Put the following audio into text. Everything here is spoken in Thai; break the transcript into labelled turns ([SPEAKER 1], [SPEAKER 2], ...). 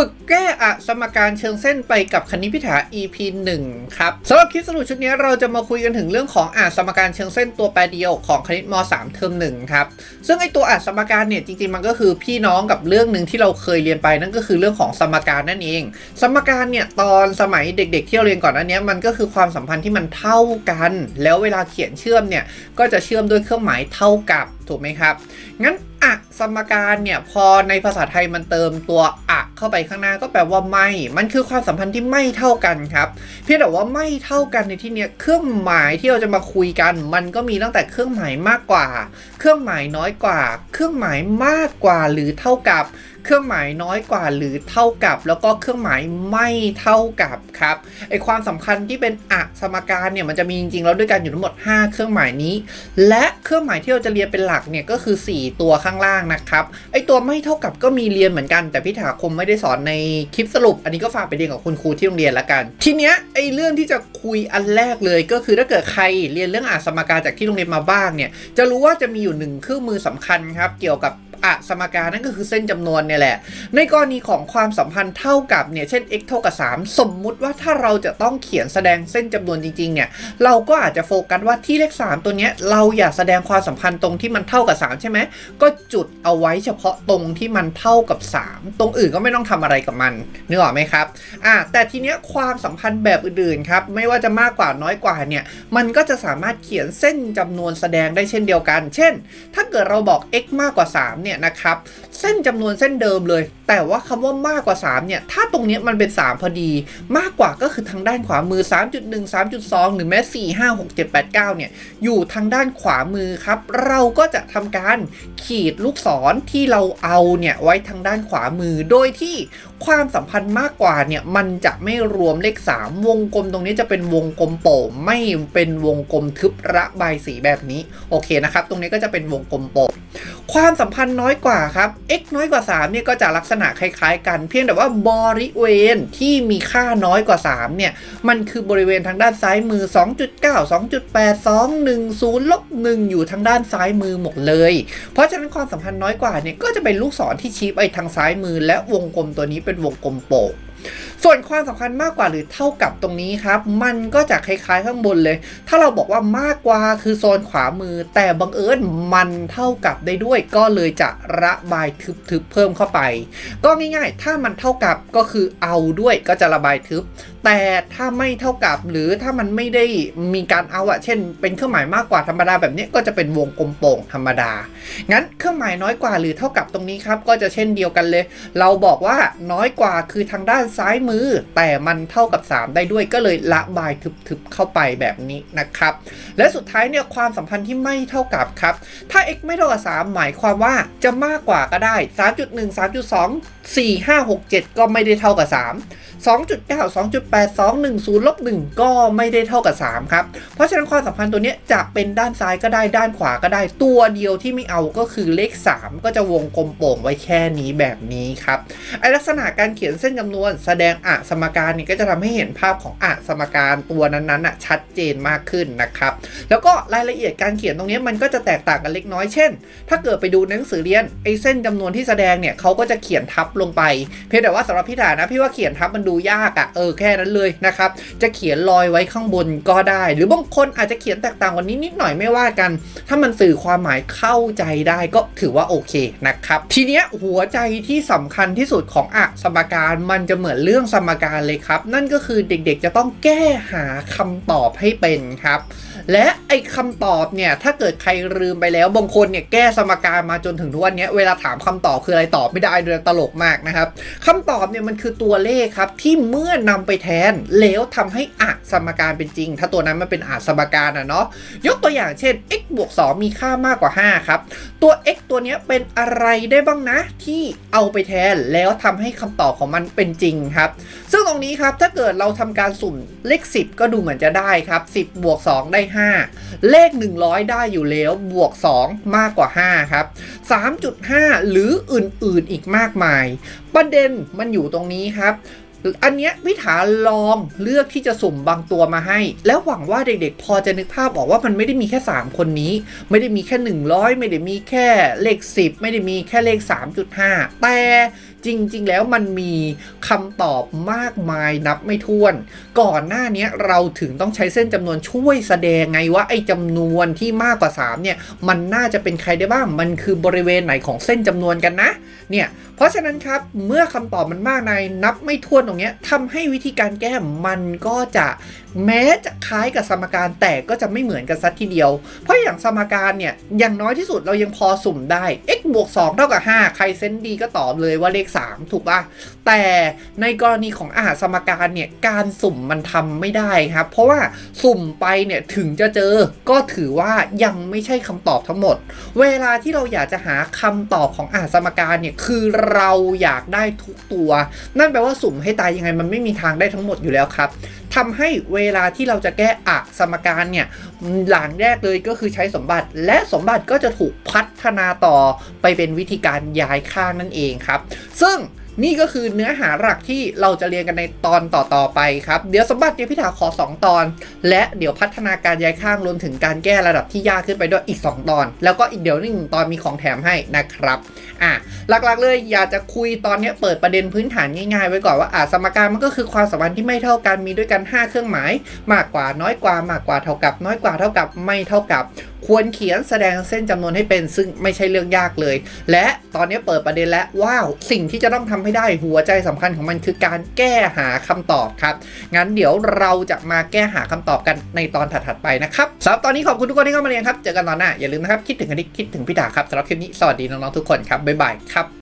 [SPEAKER 1] ฝึกแก้อะสมการเชิงเส้นไปกับคณิตพิถา EP 1 ครับสำหรับคลิปสรุปชุดนี้เราจะมาคุยกันถึงเรื่องของอะสมการเชิงเส้นตัวแปรเดียวของคณิตม .3 เทอม1ครับซึ่งไอตัวอะสมการเนี่ยจริงๆมันก็คือพี่น้องกับเรื่องหนึ่งที่เราเคยเรียนไปนั่นก็คือเรื่องของสมการนั่นเอง สมการเนี่ยตอนสมัยเด็ก ๆ ที่เราเรียนก่อนอันนี้มันก็คือความสัมพันธ์ที่มันเท่ากัน แล้วเวลาเขียนเชื่อมเนี่ยก็จะเชื่อมด้วยเครื่องหมายเท่ากับถูกไหมครับงั้นอะ สมการเนี่ยพอในภาษาไทยมันเติมตัวอะเข้าไปข้างหน้าก็แปลว่าไม่ มันคือความสัมพันธ์ที่ไม่เท่ากันครับ เพียงแต่ว่าไม่เท่ากันในที่เนี้ยเครื่องหมายที่เราจะมาคุยกัน มันก็มีตั้งแต่เครื่องหมายมากกว่า เครื่องหมายน้อยกว่า เครื่องหมายมากกว่าหรือเท่ากับ เครื่องหมายน้อยกว่าหรือเท่ากับ แล้วก็เครื่องหมายไม่เท่ากับครับไอความสำคัญที่เป็นอะสมการเนี่ยมันจะมีจริงๆแล้วด้วยกันอยู่ทั้งหมด 5 เครื่องหมายนี้ และเครื่องหมายที่เราจะเรียนเป็นหลักเนี่ยก็คือ 4 ตัวข้างล่างนะครับไอตัวไม่เท่ากับก็มีเรียนเหมือนกัน แต่พิถาคมไม่ได้สอนในคลิปสรุป อันนี้ก็ฝากไปเรียนกับคุณครูที่โรงเรียนละกัน ทีเนี้ยไอเรื่องที่จะคุยอันแรกเลยก็คือถ้าเกิดใครเรียนเรื่องอะสมการจากที่โรงเรียนมาบ้างเนี่ยจะรู้ว่าจะมีอยู่หนึ่งเครื่องมือสำคัญครับเกี่ยวกับ อสมการนั่นก็คือเส้นจำนวนเนี่ยแหละ ในกรณีของความสัมพันธ์เท่ากับเนี่ยเช่น x เท่ากับ 3 สมมุติว่าถ้าเราจะต้องเขียนแสดงเส้นจำนวนจริงๆเนี่ยเราก็อาจจะโฟกัสว่าที่เลข 3 ตัวเนี้ยเราอยากแสดงความสัมพันธ์ตรงที่มันเท่ากับ 3 ใช่ไหมก็จุดเอาไว้เฉพาะตรงที่มันเท่ากับ 3 ตรงอื่นก็ไม่ต้องทำอะไรกับมันนึกออกไหมครับอ่าแต่ทีเนี้ยความสัมพันธ์แบบอื่นๆครับไม่ว่าจะมากกว่าน้อยกว่าเนี่ยมันก็จะสามารถเขียนเส้นจำนวนแสดงได้เช่นเดียวกัน เช่น ถ้าเกิดเราบอก x มากกว่า 3 เนี่ยนะครับ เส้นจำนวนเส้นเดิมเลย แต่ว่าคำว่ามากกว่า 3 เนี่ย ถ้าตรงนี้มันเป็น 3 พอดี มากกว่าก็คือทางด้านขวามือ 3.1 3.2 หรือแม้4 5 6 7 8 9 เนี่ย อยู่ทางด้านขวามือครับ เราก็จะทำการขีดลูกศรที่เราเอาเนี่ยไว้ทางด้านขวามือ โดยที่ความสัมพันธ์มากกว่าเนี่ยมันจะไม่รวมเลข 3 วงกลมตรงนี้จะเป็นวงกลมโป่งไม่เป็นวงกลมทึบระบายสีแบบนี้ โอเคนะครับ ตรงนี้ก็จะเป็นวงกลมโป่งความสัมพันธ์น้อยกว่าครับ x น้อยกว่า 3 เนี่ยก็จะลักษณะคล้ายๆ กัน เพียงแต่ว่าบริเวณที่มีค่าน้อยกว่า 3 เนี่ย มันคือบริเวณทางด้านซ้ายมือ 2.9 2.8 210ลบ1อยู่ทางด้านซ้ายมือหมดเลย เพราะฉะนั้นความสัมพันธ์น้อยกว่าเนี่ยก็จะเป็นลูกศรที่ชี้ไปทางซ้ายมือ และวงกลมตัวนี้เป็นวงกลมโปก ส่วนความสำคัญมากกว่าหรือเท่ากับตรงนี้ครับ มันก็จะคล้ายๆข้างบนเลย ถ้าเราบอกว่ามากกว่าคือโซนขวามือ แต่บังเอิญมันเท่ากับได้ด้วย ก็เลยจะระบายทึบๆเพิ่มเข้าไป ก็ง่ายๆ ถ้ามันเท่ากับก็คือเอาด้วยก็จะระบายทึบ แต่ถ้าไม่เท่ากับหรือถ้ามันไม่ได้มีการเอาอะเช่น เป็นเครื่องหมายมากกว่าธรรมดาแบบนี้ก็จะเป็นวงกลมโป่งธรรมดา งั้นเครื่องหมายน้อยกว่าหรือเท่ากับตรงนี้ครับ ก็จะเช่นเดียวกันเลย เราบอกว่าน้อยกว่าคือทางด้านซ้ายมือแต่มันเท่ากับ 3 ได้ด้วยก็เลยละบายทึบๆเข้าไปแบบนี้นะครับ และสุดท้ายเนี่ยความสัมพันธ์ที่ไม่เท่ากับครับ ถ้า x ไม่เท่ากับ 3 หมายความว่าจะมากกว่าก็ได้ 3.1 3.2 4 5 6 7 ก็ไม่ได้เท่ากับ 3 2.9 2.8 210ลบ1ก็ไม่ได้เท่ากับ 3 ครับ เพราะฉะนั้นความสัมพันธ์ตัวเนี้ยจะเป็นด้านซ้ายก็ได้ด้านขวาก็ได้ ตัวเดียวที่ไม่เอาก็คือเลข 3 ก็จะวงกลมโป่งไว้แค่นี้แบบนี้ครับไอลักษณะการเขียนเส้นจำนวนแสดงอะสมการนี่ก็จะทำให้เห็นภาพของอะสมการตัวนั้นๆอะชัดเจนมากขึ้นนะครับ แล้วก็รายละเอียดการเขียนตรงนี้มันก็จะแตกต่างกันเล็กน้อยเช่น ถ้าเกิดไปดูในหนังสือเรียนไอเส้นจำนวนที่แสดงเนี่ยเขาก็จะเขียนทับลงไป เพียงแต่ว่าสำหรับพี่ถานะ พี่ว่าเขียนทับมันดูยากอะ่ะเออแค่นั้นเลยนะครับ จะเขียนลอยไว้ข้างบนก็ได้ หรือบางคนอาจจะเขียนแตกต่างกว่านี้นิดหน่อยไม่ว่ากัน ถ้ามันสื่อความหมายเข้าใจได้ก็ถือว่าโอเคนะครับ ทีเนี้ยหัวใจที่สำคัญที่สุดของอะสมการมันจะเหมือนเรื่องสมการเลยครับ นั่นก็คือเด็กๆจะต้องแก้หาคำตอบให้เป็นครับ และไอ้คำตอบเนี่ย ถ้าเกิดใครลืมไปแล้วบางคนเนี่ยแก้สมการมาจนถึงทุกวันนี้เวลาถามคำตอบคืออะไรตอบไม่ได้เลยตลกมากนะครับคำตอบเนี่ยมันคือตัวเลขครับ ที่เมื่อนำไปแทนแล้วทำให้อะสมการเป็นจริง ถ้าตัวนั้นมันเป็นอะสมการอะเนาะยกตัวอย่างเช่น x บวก2มีค่ามากกว่า 5 ครับ ตัว x ตัวเนี้ยเป็นอะไรได้บ้างนะ ที่เอาไปแทนแล้วทำให้คำตอบของมันเป็นจริงครับ ซึ่งตรงนี้ครับถ้าเกิดเราทำการสุ่มเลข 10 ก็ดูเหมือนจะได้ครับ 10บวก2ได้ 5เลข 100 ได้อยู่แล้วบวก 2 มากกว่า 5 ครับ 3.5 หรืออื่นๆอีกมากมาย ประเด็นมันอยู่ตรงนี้ครับอันเนี้ยวิถาลองเลือกที่จะสุ่มบางตัวมาให้ แล้วหวังว่าเด็กๆ พอจะนึกภาพออกว่ามันไม่ได้มีแค่ 3 คนนี้ ไม่ได้มีแค่ 100 ไม่ได้มีแค่เลข 10 ไม่ได้มีแค่เลข 3.5 แต่ จริง ๆ แล้วมันมีคำตอบมากมายนับไม่ถ้วน ก่อนหน้านี้เราถึงต้องใช้เส้นจำนวนช่วยแสดงไงว่าไอ้จำนวนที่มากกว่า 3 เนี่ย มันน่าจะเป็นใครได้บ้าง มันคือบริเวณไหนของเส้นจำนวนกันนะ เนี่ย เพราะฉะนั้นครับเมื่อคำตอบมันมากในนับไม่ถ้วนตรงนี้ทำให้วิธีการแก้มันก็จะแม้จะคล้ายกับสมการแต่ก็จะไม่เหมือนกันสักทีเดียว เพราะอย่างสมการเนี่ยอย่างน้อยที่สุดเรายังพอสุ่มได้ x บวก2เท่ากับ 5 ใครเซนดีก็ตอบเลยว่าเลข 3 ถูกป่ะแต่ในกรณีของอาหารสมการเนี่ยการสุ่มมันทำไม่ได้ครับ เพราะว่าสุ่มไปเนี่ยถึงจะเจอก็ถือว่ายังไม่ใช่คำตอบทั้งหมด เวลาที่เราอยากจะหาคำตอบของอาหารสมการเนี่ยคือเราอยากได้ทุกตัว นั่นแปลว่าสุ่มให้ตายยังไงมันไม่มีทางได้ทั้งหมดอยู่แล้วครับทำให้เวลาที่เราจะแก้อะสมการเนี่ยหลังแรกเลยก็คือใช้สมบัติ และสมบัติก็จะถูกพัฒนาต่อไปเป็นวิธีการย้ายข้างนั่นเองครับ ซึ่ง นี่ก็คือเนื้อหาหลักที่เราจะเรียนกันในตอนต่อๆไปครับ เดี๋ยวสมบัติเนี่ยพี่ถาขอ 2 ตอน และเดี๋ยวพัฒนาการย้ายข้างรวมถึงการแก้ระดับที่ยากขึ้นไปด้วยอีก 2 ตอน แล้วก็อีกเดี๋ยวหนึ่งตอนมีของแถมให้นะครับอะหลักๆเลยอยากจะคุยตอนนี้เปิดประเด็นพื้นฐานง่ายๆไว้ก่อนว่าอะสมการมันก็คือความสัมพันธ์ที่ไม่เท่ากันมีด้วยกัน 5 เครื่องหมาย มากกว่าน้อยกว่ามากกว่าเท่ากับ น้อยกว่าเท่ากับไม่เท่ากับ ควรเขียนแสดงเส้นจำนวนให้เป็น ซึ่งไม่ใช่เรื่องยากเลย และตอนนี้เปิดประเด็นแล้วว้าวสิ่งที่จะต้องทำให้ได้หัวใจสำคัญของมันคือการแก้หาคำตอบครับ งั้นเดี๋ยวเราจะมาแก้หาคำตอบกันในตอนถัดๆไปนะครับสำหรับตอนนี้ขอบคุณทุกคนที่เข้ามาเรียนครับ เจอกันตอนหน้าอย่าลืมนะครับ คิดถึงคณิตคิดถึงพี่ดาครับสำหรับคลิปนี้สวัสดีน้องๆทุกคนครับบ๊ายบายครับ